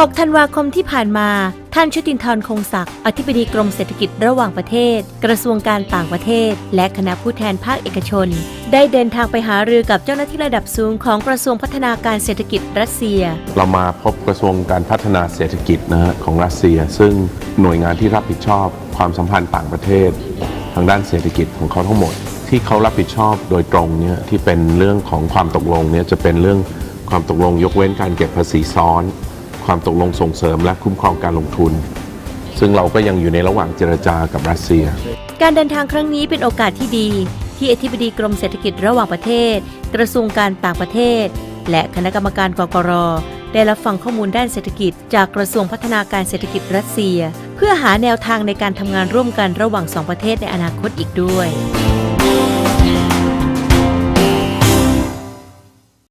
6 ธันวาคมที่ผ่านมา ท่านชุตินทรคงศักดิ์ อธิบดีกรมเศรษฐกิจระหว่างประเทศ กระทรวงการต่างประเทศ และคณะผู้แทนภาคเอกชน ได้เดินทางไปหารือกับเจ้าหน้าที่ระดับสูงของกระทรวงพัฒนาการเศรษฐกิจรัสเซีย เรามาพบกระทรวงการพัฒนาเศรษฐกิจนะฮะของรัสเซีย ซึ่งหน่วยงานที่รับผิดชอบความสัมพันธ์ต่างประเทศ ทางด้านเศรษฐกิจของเขาทั้งหมด ที่เขารับผิดชอบโดยตรงเนี่ยที่เป็นเรื่องของความตกลงเนี่ยจะเป็นเรื่องความตกลงยกเว้นการเก็บภาษีซ้อน ความตกลงส่งเสริมและคุ้มครองการลงทุน ซึ่งเราก็ยังอยู่ในระหว่างเจรจากับรัสเซีย การเดินทางครั้งนี้เป็นโอกาสที่ดี ที่อธิบดีกรมเศรษฐกิจระหว่างประเทศ กระทรวงการต่างประเทศ และคณะกรรมการกกรได้รับฟังข้อมูลด้านเศรษฐกิจ จากกระทรวงพัฒนาการเศรษฐกิจรัสเซีย เพื่อหาแนวทางในการทำงานร่วมกันระหว่างสองประเทศในอนาคตอีกด้วย